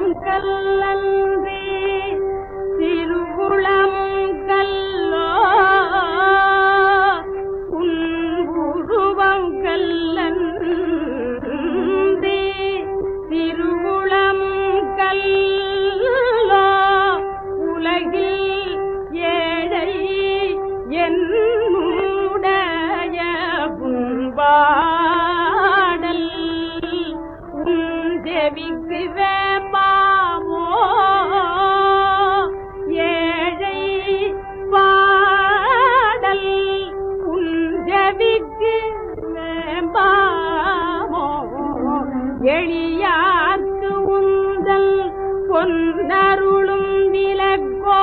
திருவுருவம் கல்லன்றி செவிக்கு வேப்பாமோ எளியாக்கு உந்தல் பொன்னருளும் விலக்கோ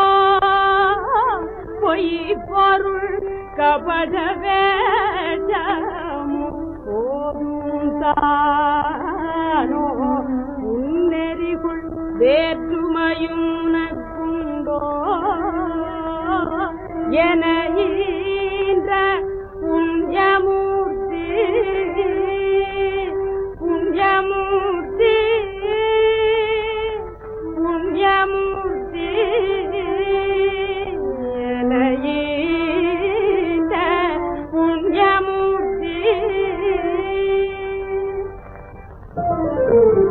பொய் பொருள் கபட வேஷமும் போதும் தானோ? உன்னெறிகுள் வேற்றுமையும் நக்குண்டோ என